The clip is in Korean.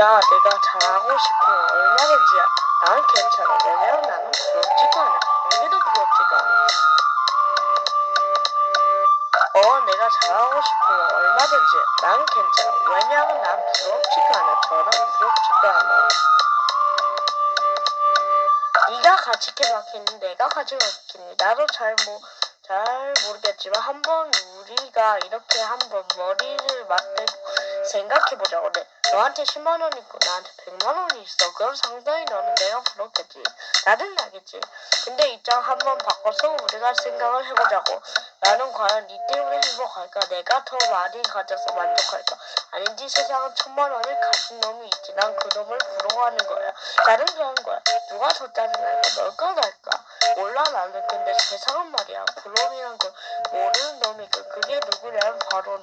내가 잘하고 싶으면 얼마든지 나는 괜찮아. 왜냐면 나는 부럽지가 않아. 관계도 부럽지가 않아. 어, 내가 잘하고 싶으면 얼마든지 난 괜찮아. 왜냐면 난 부럽지가 않아. 저는 부럽지가 않아. 네가 가지게 맡기니 내가 가지게 맡기니 나도 잘 뭐, 잘 모르겠지만 한번 우리가 이렇게 한번 머리를 맞대고 생각해보자고 내 너한테 10만 원 있고 나한테 100만 원이 있어. 그럼 상당히 너는 내가 부럽겠지. 나는 나겠지. 근데 입장 한번 바꿔서 우리가 생각을 해보자고. 나는 과연 네 때문에 행복할까? 내가 더 많이 가져서 만족할까? 아닌지 세상은 천만 원을 가진 놈이 있지. 난 그 놈을 부러워하는 거야. 나는 그런 거야. 누가 더 짜증날까? 널까 날까? 몰라 나는. 근데 세상은 말이야. 부러움이란 걸 모르는 놈이고 그게 누구냐면 바로